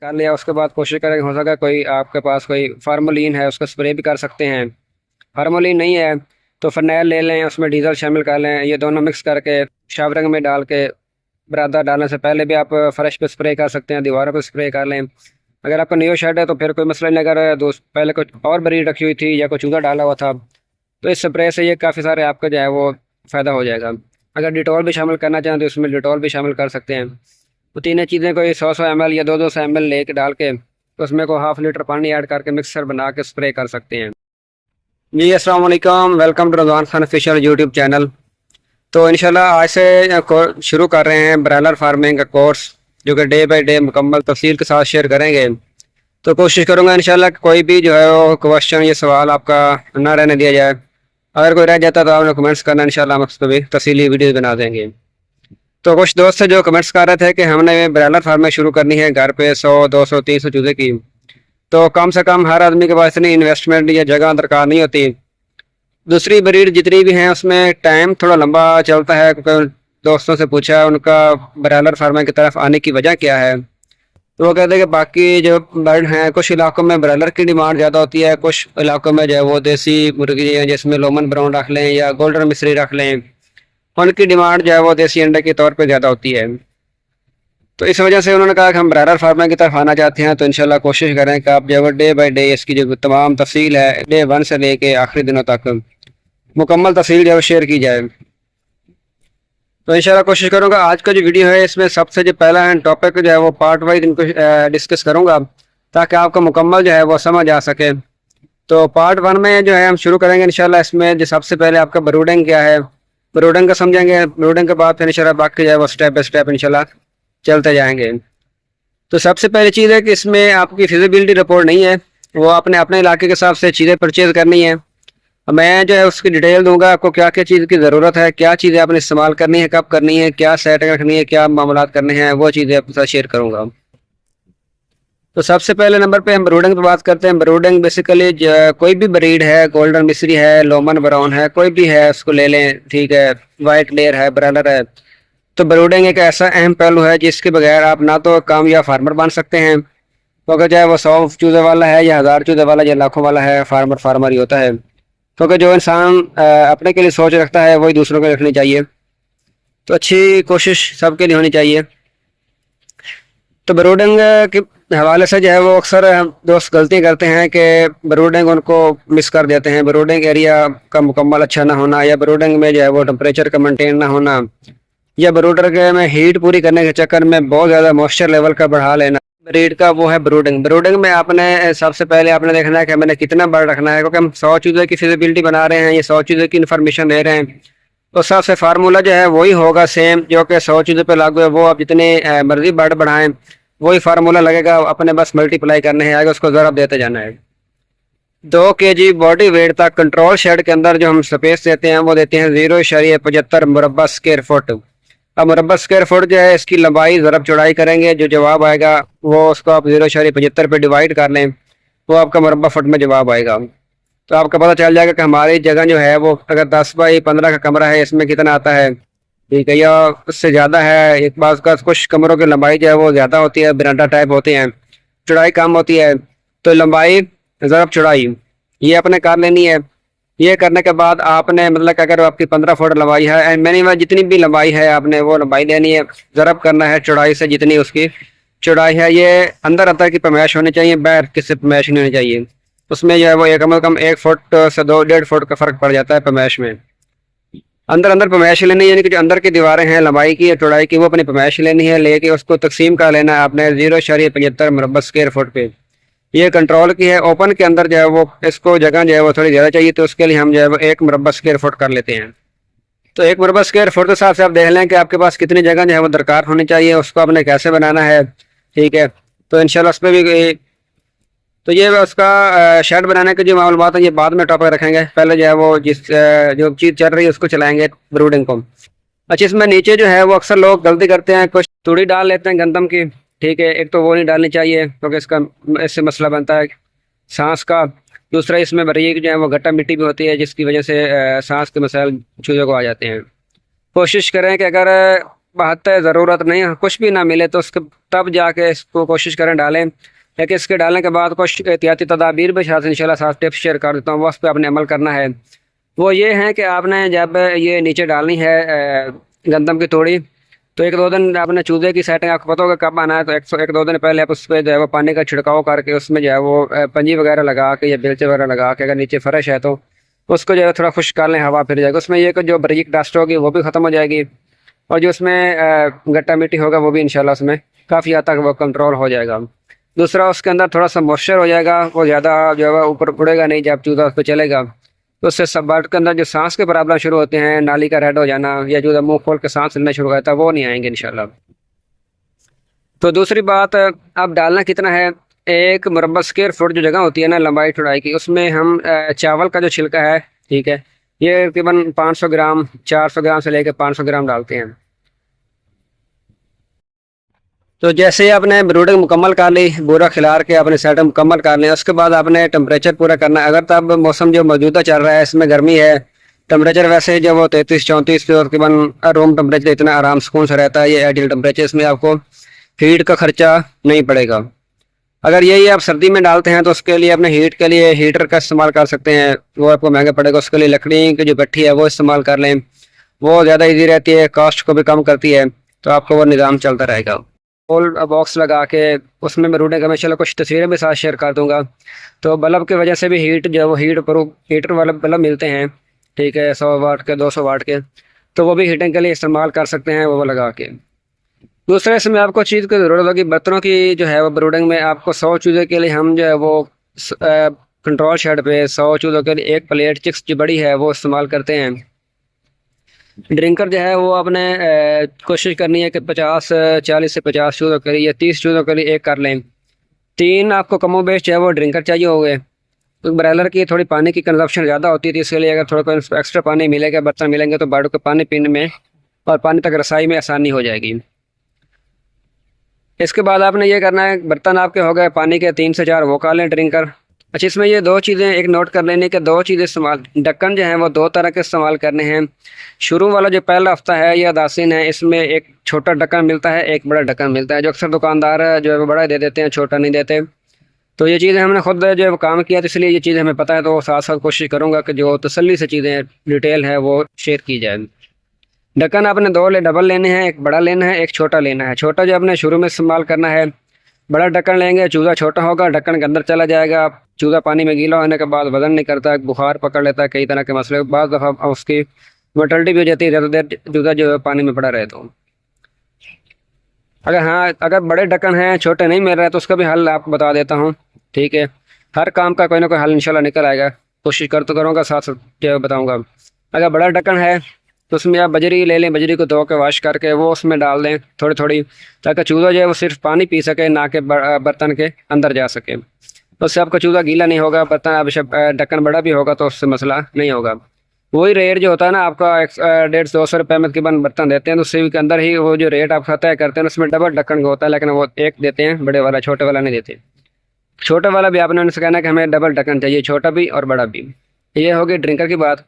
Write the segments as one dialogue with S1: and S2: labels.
S1: کر لیا، اس کے بعد کوشش کریں ہو سکا کوئی آپ کے پاس کوئی فارمولین ہے، اس کا اسپرے بھی کر سکتے ہیں۔ فارمولین نہیں ہے، تو فرنیل لے لیں، اس میں ڈیزل شامل کر لیں، یہ دونوں مکس کر کے شاورنگ میں ڈال کے برادر ڈالنے سے پہلے بھی آپ فرش پہ اسپرے کر سکتے ہیں، دیواروں پہ اسپرے کر لیں۔ اگر آپ کا نیو شیڈ ہے تو پھر کوئی مسئلہ نہیں، اگر دوست پہلے کچھ اور بریڈ رکھی ہوئی تھی یا کوئی چوزا ڈالا ہوا تھا، تو اس اسپرے سے یہ کافی سارے آپ کا جو ہے وہ فائدہ ہو جائے گا۔ اگر ڈیٹول بھی شامل کرنا چاہیں تو اس میں ڈیٹول بھی شامل کر سکتے ہیں۔ وہ تینوں چیزیں کوئی سو سو ایم ایل یا دو دو سو ایم ایل لے کے ڈال کے اس میں کو ہاف لیٹر پانی ایڈ کر کے مکسر بنا کے اسپرے کر سکتے ہیں۔ جی السلام علیکم۔ Welcome to Rizwan Khan official YouTube channel تو انشاءاللہ آج سے شروع کر رہے ہیں برائلر فارمنگ کا کورس جو کہ ڈے بائی ڈے مکمل تفصیل کے ساتھ شیئر کریں گے۔ تو کوشش کروں گا انشاءاللہ کہ کوئی بھی جو ہے وہ کوشچن یا سوال آپ کا نہ رہنے دیا جائے۔ اگر کوئی رہ جاتا تو آپ نے کمنٹس کرنا انشاءاللہ ہم اس پہ بھی تفصیلی ویڈیوز بنا دیں گے۔ تو کچھ دوست جو کمنٹس کر رہے تھے کہ ہم نے برائلر فارمنگ شروع کرنی ہے، گھر پہ سو، دو سو، تین سو چوزے کی۔ تو کم سے کم ہر آدمی کے پاس اتنی انویسٹمنٹ یا جگہ درکار نہیں ہوتی۔ دوسری بریڈ جتنی بھی ہیں، اس میں ٹائم تھوڑا لمبا چلتا ہے، کیونکہ دوستوں سے پوچھا، ان کا برائلر فارمنگ کی طرف آنے کی وجہ کیا ہے؟ تو وہ کہتے ہیں کہ باقی جو برڈ ہیں، کچھ علاقوں میں برائلر کی ڈیمانڈ زیادہ ہوتی ہے، کچھ علاقوں میں جو ہے وہ دیسی مرغی ہیں جس میں لومن براؤن رکھ لیں یا گولڈن مصری رکھ لیں۔ ان کی ڈیمانڈ جو ہے وہ دیسی انڈے کے طور پہ زیادہ ہوتی ہے۔ تو اس وجہ سے انہوں نے کہا کہ ہم برائلر فارمنگ کی طرف آنا چاہتے ہیں تو انشاءاللہ کوشش کریں کہ آپ جو ہے ڈے بائی ڈے اس کی جو تمام تفصیل ہے ڈے ون سے لے کے آخری دنوں تک مکمل تفصیل جو ہے شیئر کی جائے۔ تو انشاءاللہ کوشش کروں گا۔ آج کا جو ویڈیو ہے اس میں سب سے جو پہلا ہے ٹاپک جو ہے وہ پارٹ وائز ان کو ڈسکس کروں گا تاکہ آپ کو مکمل جو ہے وہ سمجھ آ سکے۔ تو پارٹ ون میں جو ہے ہم شروع کریں گے انشاءاللہ اس میں جو سب سے پہلے آپ کا بروڈنگ کیا ہے۔ بروڈنگ کا سمجھیں گے بروڈنگ کے بعد پھر انشاءاللہ باقی جو ہے وہ اسٹیپ بائی اسٹیپ انشاءاللہ چلتے جائیں گے۔ تو سب سے پہلی چیز ہے کہ اس میں آپ کی فیزیبلٹی رپورٹ نہیں ہے، وہ اپنے اپنے علاقے کے حساب سے چیزیں پرچیز کرنی ہے میں جو ہے اس کی ڈیٹیل دوں گا، آپ کو کیا کیا چیز کی ضرورت ہے، کیا چیزیں آپ نے استعمال کرنی ہے، کب کرنی ہے، کیا سیٹنگ رکھنی ہے، کیا معاملات کرنے ہیں، وہ چیزیں آپ کے ساتھ شیئر کروں گا۔ تو سب سے پہلے نمبر پہ ہم بروڈنگ پہ بات کرتے ہیں۔ بروڈنگ بیسیکلی کوئی بھی بریڈ ہے گولڈن مصری ہے لومن براؤن ہے، کوئی بھی ہے، اس کو لے لیں، ٹھیک ہے۔ وائٹ لیئر ہے برالر ہے۔ تو بروڈنگ ایک ایسا اہم پہلو ہے جس کے بغیر آپ نہ تو کامیاب فارمر بن سکتے ہیں۔ کیونکہ چاہے وہ سو چوزے والا ہے یا ہزار چوزے والا یا لاکھوں والا ہے فارمر فارمر ہی ہوتا ہے۔ کیونکہ جو انسان اپنے کے لیے سوچ رکھتا ہے، وہی دوسروں کو رکھنی چاہیے۔ تو اچھی کوشش سب کے لیے ہونی چاہیے۔ تو بروڈنگ حوالے سے جو ہے وہ اکثر دوست غلطی کرتے ہیں کہ بروڈنگ ان کو مس کر دیتے ہیں۔ بروڈنگ ایریا کا مکمل اچھا نہ ہونا یا بروڈنگ میں جو ہے وہ ٹمپریچر کا مینٹین نہ ہونا یا بروڈر کے میں ہیٹ پوری کرنے کے چکر میں بہت زیادہ موئسچر لیول کا بڑھا لینا۔ بریڈ کا وہ ہے بروڈنگ۔ بروڈنگ میں آپ نے سب سے پہلے آپ نے دیکھنا ہے کہ ہمیں نے کتنا برڈ رکھنا ہے۔ کیونکہ ہم سو چیزوں کی فیزیبلٹی بنا رہے ہیں یا سو چیزوں کی انفارمیشن دے رہے ہیں۔ تو سب سے فارمولا جو ہے وہی ہوگا سیم جو کہ سو چیزوں پہ لاگو ہے۔ وہ آپ جتنے مرضی برڈ بڑھائیں۔ وہی فارمولا لگے گا، اپنے بس ملٹی پلائی کرنے ہیں، آگے اس کو ضرب دیتے جانا ہے۔ دو کے جی باڈی ویٹ تک کنٹرول شیڈ کے اندر جو ہم سپیس دیتے ہیں، وہ دیتے ہیں زیرو اشاریہ پچہتر مربع اسکیئر فٹ اب مربع اسکوائر فٹ جو ہے، اس کی لمبائی ضرب چوڑائی کریں گے، جو جواب آئے گا، وہ اس کو آپ زیرو اشاری پچہتر پہ ڈیوائڈ کر لیں، وہ آپ کا مربع فٹ میں جواب آئے گا۔ تو آپ کا پتہ چل جائے گا کہ ہماری جگہ جو ہے، وہ اگر دس بائی پندرہ کا کمرہ ہے، اس میں کتنا آتا ہے؟ یا اس سے زیادہ ہے، ایک بعض کا کچھ کمروں کی لمبائی جو ہے وہ زیادہ ہوتی ہے، برانڈا ٹائپ ہوتے ہیں، چڑھائی کم ہوتی ہے۔ تو لمبائی ضرب چڑھائی۔ یہ اپنے کار لینی ہے۔ یہ کرنے کے بعد آپ نے مطلب کہ اگر آپ کی پندرہ فٹ لمبائی ہے مینیمم جتنی بھی لمبائی ہے آپ نے وہ لمبائی لینی ہے۔ ضرب کرنا ہے چوڑائی سے جتنی اس کی چوڑائی ہے، یہ اندر اندر کی پمیش ہونی چاہیے باہر کس سے پمیش نہیں ہونی چاہیے۔ اس میں جو ہے وہ کم از کم ایک فٹ سے دو، ڈیڑھ فٹ کا فرق پڑ جاتا ہے پمیش میں۔ اندر اندر پمیش لینی ہے یعنی کہ جو اندر کی دیواریں ہیں، لمبائی کی یا چوڑائی کی، وہ اپنی پمیش لینی ہے، لے کے اس کو تقسیم کر لینا ہے آپ نے زیرو اشاریہ پچہتر مربع اسکوائر فٹ پہ۔ یہ کنٹرول کی ہے اوپن کے اندر جو ہے وہ اس کو جگہ جو ہے وہ تھوڑی زیادہ چاہیے تو اس کے لیے ہم جو ہے وہ ایک مربع اسکوائر فٹ کر لیتے ہیں۔ تو ایک مربع اسکوائر فٹ کے حساب سے آپ دیکھ لیں کہ آپ کے پاس کتنی جگہ جو ہے وہ درکار ہونی چاہیے، اس کو آپ نے کیسے بنانا ہے، ٹھیک ہے۔ تو انشاءاللہ اس پہ بھی تو یہ اس کا شیڈ بنانے کے جو معلومات ہیں یہ بعد میں ٹاپک رکھیں گے۔ پہلے جو ہے وہ جس جو چیز چل رہی ہے اس کو چلائیں گے بروڈنگ کو اچھا اس میں نیچے جو ہے وہ اکثر لوگ غلطی کرتے ہیں، کچھ توڑی ڈال لیتے ہیں گندم کی۔ ٹھیک ہے، ایک تو وہ نہیں ڈالنی چاہیے کیونکہ اس کا اس سے مسئلہ بنتا ہے سانس کا۔ دوسرا، اس میں بریک جو ہے وہ گٹا مٹی بھی ہوتی ہے، جس کی وجہ سے سانس کے مسائل چوزوں کو آ جاتے ہیں۔ کوشش کریں کہ اگر بہت ضرورت نہیں کچھ بھی نہ ملے تو اس کے تب جا کے اس کو کوشش کریں ڈالیں۔ لیکن اس کے ڈالنے کے بعد کچھ احتیاطی تدابیر بھی ساتھ انشاءاللہ ساتھ ٹپس شیئر کر دیتا ہوں وہ اس پہ آپ نے عمل کرنا ہے۔ وہ یہ ہیں کہ آپ نے جب یہ نیچے ڈالنی ہے گندم کی توڑی، تو ایک دو دن آپ نے چوزے کی سیٹنگ آپ کو پتہ ہوگا کب آنا ہے، تو ایک سو ایک دو دن پہلے آپ اس پہ جو ہے وہ پانی کا چھڑکاؤ کر کے اس میں جو ہے وہ پنجی وغیرہ لگا کے یا بیلچے وغیرہ لگا کے اگر نیچے فرش ہے تو اس کو جو ہے تھوڑا خشک کر لیں، ہوا پھر جائے گا۔ اس میں یہ کہ جو بریک ڈسٹ ہوگی وہ بھی ختم ہو جائے گی اور جو اس میں گٹا مٹی ہوگا وہ بھی انشاءاللہ اس میں کافی حد تک وہ کنٹرول ہو جائے گا۔ دوسرا اس کے اندر تھوڑا سا موشر ہو جائے گا، وہ زیادہ جو ہے اوپر اڑے گا نہیں، جب چوزہ اس پہ چلے گا۔ تو اس سے سب باٹ کے اندر جو سانس کے پرابلم شروع ہوتے ہیں، نالی کا ریڈ ہو جانا یا چوزہ منہ کھول کے سانس لینا شروع کرتا ہے، وہ نہیں آئیں گے انشاءاللہ۔ تو دوسری بات، اب ڈالنا کتنا ہے؟ ایک مربع اسکیئر فٹ جو جگہ ہوتی ہے نا، لمبائی چوڑائی کی، اس میں ہم چاول کا جو چھلکا ہے، ٹھیک ہے، یہ تقریباً پانچ سو گرام، چار سو گرام سے لے کے پانچ سو گرام ڈالتے ہیں۔ تو جیسے آپ نے بروڈنگ مکمل کر لی، بورا کھلار کے اپنے نے مکمل کر لیں اس کے بعد آپ نے ٹمپریچر پورا کرنا۔ اگر تب موسم جو موجودہ چل رہا ہے، اس میں گرمی ہے ٹمپریچر ویسے جو وہ تینتیس، چونتیس پہ تقریباً روم ٹمپریچر اتنا آرام سکون سے رہتا ہے، یہ ایڈیل ٹمپریچر اس میں آپ کو ہیٹ کا خرچہ نہیں پڑے گا۔ اگر یہی آپ سردی میں ڈالتے ہیں تو اس کے لیے اپنے ہیٹ کے لیے ہیٹر کا استعمال کر سکتے ہیں۔ وہ آپ کو مہنگا پڑے گا، اس کے لیے لکڑی کی جو بٹھی ہے وہ استعمال کر لیں۔ وہ زیادہ ایزی رہتی ہے کاسٹ کو بھی کم کرتی ہے، تو آپ کو وہ نظام چلتا رہے گا۔ پول باکس لگا کے اس میں میں روٹیں گا، میں چلو کچھ تصویریں بھی ساتھ شیئر کر دوں گا۔ تو بلب کی وجہ سے بھی ہیٹ جو ہے وہ ہیٹ پرو ہیٹر والے بلب ملتے ہیں۔ ٹھیک ہے، سو واٹ کے، دو سو واٹ کے۔ تو وہ بھی ہیٹنگ کے لیے استعمال کر سکتے ہیں وہ لگا کے۔ دوسرے اس میں آپ کو چیز کی ضرورت ہوگی برتنوں کی جو ہے وہ بروڈنگ میں آپ کو سو چوزے کے لیے ہم جو ہے وہ کنٹرول شیڈ پہ سو چوزوں کے لیے ایک پلیٹ چکس جو بڑی ہے وہ استعمال کرتے ہیں۔ ڈرنکر جو ہے وہ آپ نے کوشش کرنی ہے کہ پچاس چالیس سے پچاس چوزوں کے لیے یا تیس چوزوں کے لیے ایک کر لیں۔ تین آپ کو کم و بیش جو ہے وہ ڈرنکر چاہیے ہو گئے تو برائلر کی تھوڑی پانی کی کنزمپشن زیادہ ہوتی تھی اس کے لیے اگر تھوڑا کوئی ایکسٹرا پانی ملے گا، برتن ملیں گے تو باڈو کے پانی پینے میں اور پانی تک رسائی میں آسانی ہو جائے گی۔ اس کے بعد آپ نے یہ کرنا ہے، برتن آپ کے ہو گئے پانی کے تین سے چار، وہ کالیں ڈرنکر۔ اچھا اس میں یہ دو چیزیں ایک نوٹ کر لینے کے دو چیزیں استعمال ڈکن جو ہیں وہ دو طرح کے استعمال کرنے ہیں۔ شروع والا جو پہلا ہفتہ ہے یا داسین ہے۔ اس میں ایک چھوٹا ڈکن ملتا ہے، ایک بڑا ڈکن ملتا ہے۔ جو اکثر دکاندار جو ہے وہ بڑا دے دیتے ہیں، چھوٹا نہیں دیتے۔ تو یہ چیزیں ہم نے خود جو ہے وہ کام کیا، تو اس لیے یہ چیزیں ہمیں پتہ ہے تو ساتھ ساتھ کوشش کروں گا کہ جو تسلی سے چیزیں ڈیٹیل ہے وہ شیئر کی جائے ڈکن آپ نے دو لے ڈبل لینے ہیں، ایک بڑا لینا ہے، ایک چھوٹا لینا ہے۔ چھوٹا جو آپ نے شروع میں استعمال کرنا ہے، بڑا ڈکن لیں گے چوزہ چھوٹا ہوگا، ڈکن کے اندر چلا جائے گا۔ چوزہ پانی میں گیلا ہونے کے بعد وزن نہیں کرتا بخار پکڑ لیتا ہے کئی طرح کے مسئلے، بعض دفعہ اس کی مورٹلٹی بھی ہو جاتی ہے، زیادہ دیر چوزہ جو ہے پانی میں پڑا رہے تو۔ اگر ہاں اگر بڑے ڈکن ہیں، چھوٹے نہیں مل رہے تو اس کا بھی حل آپ بتا دیتا ہوں، ٹھیک ہے۔ ہر کام کا کوئی نہ کوئی حل انشاءاللہ نکل آئے گا۔ کوشش کر تو کروں گا، ساتھ ساتھ جو بتاؤں گا۔ اگر بڑا ڈکن ہے تو اس میں آپ بجری لے لیں، بجری کو دھو کے واش کر کے وہ اس میں ڈال دیں تھوڑی تھوڑی، تاکہ چوزہ جو ہے وہ صرف پانی پی سکے، نہ کہ برتن کے اندر جا سکے۔ اس سے آپ کا چوزہ گیلا نہیں ہوگا، برتن آپ ڈھکن بڑا بھی ہوگا تو اس سے مسئلہ نہیں ہوگا۔ وہی ریٹ جو ہوتا ہے نا، آپ کا ڈیڑھ سو، دو سو روپئے میں تقریباً برتن دیتے ہیں۔ تو سیو کے اندر ہی وہ جو ریٹ آپ خطے کرتے ہیں، اس میں ڈبل ڈھکن کا ہوتا ہے، لیکن وہ ایک دیتے ہیں، بڑے والا، چھوٹے والا نہیں دیتے۔ چھوٹے والا بھی آپ نے ان سے کہنا کہ ہمیں ڈبل ڈھکن چاہیے، چھوٹا بھی اور بڑا بھی۔ یہ ہوگی ڈرنکر کی بات۔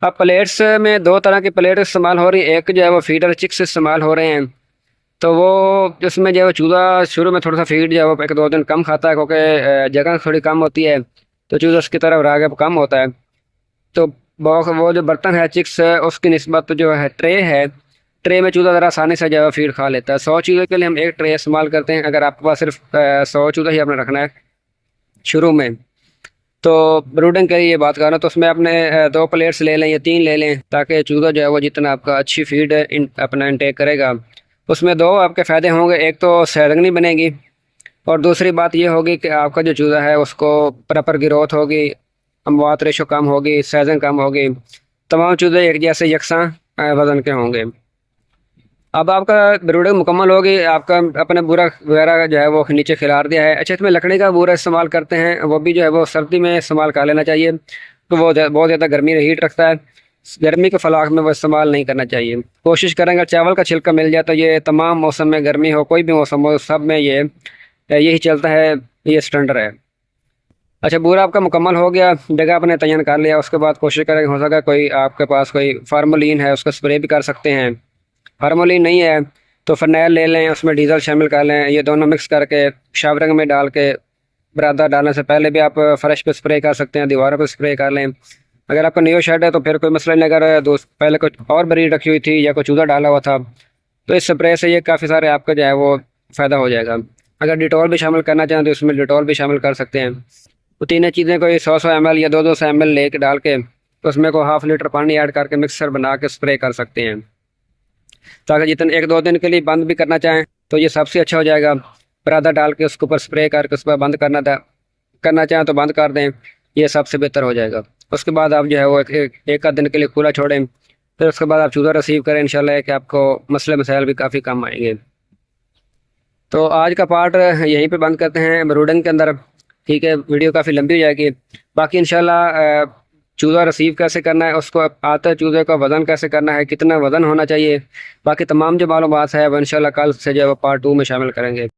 S1: اب پلیٹس میں دو طرح کی پلیٹ استعمال ہو رہی ہیں۔ ایک جو ہے وہ فیڈر چکس استعمال ہو رہے ہیں۔ تو وہ اس میں جو ہے شروع میں تھوڑا سا فیڈ جو ہے وہ ایک دو دن کم کھاتا ہے، کیونکہ جگہ تھوڑی کم ہوتی ہے، تو چوزا اس کی طرف راگ کم ہوتا ہے۔ تو وہ جو برتن ہے، چکس ہے اس کی نسبت جو ہے ٹرے ہے، ٹرے میں چوزا ذرا آسانی سے جو ہے فیڈ کھا لیتا ہے۔ سو چوزے کے لیے ہم ایک ٹرے استعمال کرتے ہیں، اگر آپ کے پاس صرف سو چوزا ہی آپ نے رکھنا ہے شروع میں۔ تو بروڈنگ کے لیے یہ بات کر رہا ہوں، تو اس میں آپ نے دو پلیٹس لے لیں یا تین لے لیں، تاکہ چوزا جو ہے وہ جتنا آپ کا اچھی فیڈ اپنا انٹیک کرے گا۔ اس میں دو آپ کے فائدے ہوں گے، ایک تو سیرنگ نہیں بنے گی اور دوسری بات یہ ہوگی کہ آپ کا جو چوزہ ہے، اس کو پراپر گروتھ ہوگی، اموات ریشو کم ہوگی سیزن کم ہوگی، تمام چوزے ایک جیسے یکساں وزن کے ہوں گے۔ اب آپ کا بروڈنگ مکمل ہوگی، آپ کا اپنا بورا وغیرہ جو ہے وہ نیچے کھلار دیا ہے۔ اچھا اس میں لکڑی کا بورا استعمال کرتے ہیں، وہ بھی جو ہے وہ سردی میں استعمال کر لینا چاہیے تو وہ بہت زیادہ گرمی ہیٹ رکھتا ہے۔ گرمی کے فلاق میں وہ استعمال نہیں کرنا چاہیے۔ کوشش کریں اگر چاول کا چھلکا مل جائے تو یہ تمام موسم میں گرمی ہو، کوئی بھی موسم ہو، سب میں یہ، یہی چلتا ہے، یہ اسٹینڈر ہے۔ اچھا بورا آپ کا مکمل ہو گیا، جگہ آپ نے تعین کر لیا، اس کے بعد کوشش کریں، ہو سکا کوئی آپ کے پاس کوئی فارمولین ہے، اس کا اسپرے بھی کر سکتے ہیں۔ فارمولین نہیں ہے، تو فنیل لے لیں، اس میں ڈیزل شامل کر لیں، یہ دونوں مکس کر کے شاورنگ میں ڈال کے برادہ ڈالنے سے پہلے بھی آپ فرش پہ اسپرے کر سکتے ہیں، دیواروں پہ اسپرے کر لیں۔ اگر آپ کا نیو شیڈ ہے تو پھر کوئی مسئلہ نہیں، اگر دوست پہلے کچھ اور بریڈ رکھی ہوئی تھی یا کوئی چوزہ ڈالا ہوا تھا، تو اس اسپرے سے یہ کافی سارے آپ کا جو ہے وہ فائدہ ہو جائے گا۔ اگر ڈیٹول بھی شامل کرنا چاہیں تو اس میں ڈیٹول بھی شامل کر سکتے ہیں۔ وہ تینوں چیزیں کوئی سو سو ایم ایل یا دو دو سو ایم ایل لے کے ڈال کے تو اس میں کوئی ہاف لیٹر پانی ایڈ کر کے مکسر بنا کے اسپرے کر سکتے ہیں۔ تاکہ جتنے ایک دو دن کے لیے بند بھی کرنا چاہیں تو یہ سب سے اچھا ہو جائے گا۔ پرادہ ڈال کے اس کے اوپر اسپرے کر کے اس پر بند کرنا تھا، کرنا چاہیں تو بند کر دیں، یہ سب سے بہتر ہو جائے گا۔ اس کے بعد آپ جو ہے وہ ایک آدھ دن کے لیے کھلا چھوڑیں۔ پھر اس کے بعد آپ چوزہ رسیو کریں، انشاءاللہ کہ آپ کو مسئلہ مسائل بھی کافی کم آئیں گے۔ تو آج کا پارٹ یہیں پہ بند کرتے ہیں۔ بروڈنگ کے اندر ٹھیک ہے، ویڈیو کافی لمبی ہو جائے گی۔ باقی انشاءاللہ چوزہ رسیو کیسے کرنا ہے، اس کو آتا چوزے کا وزن کیسے کرنا ہے، کتنا وزن ہونا چاہیے۔ باقی تمام جو معلومات ہے وہ انشاءاللہ کل سے جو ہے پارٹ ٹو میں شامل کریں گے۔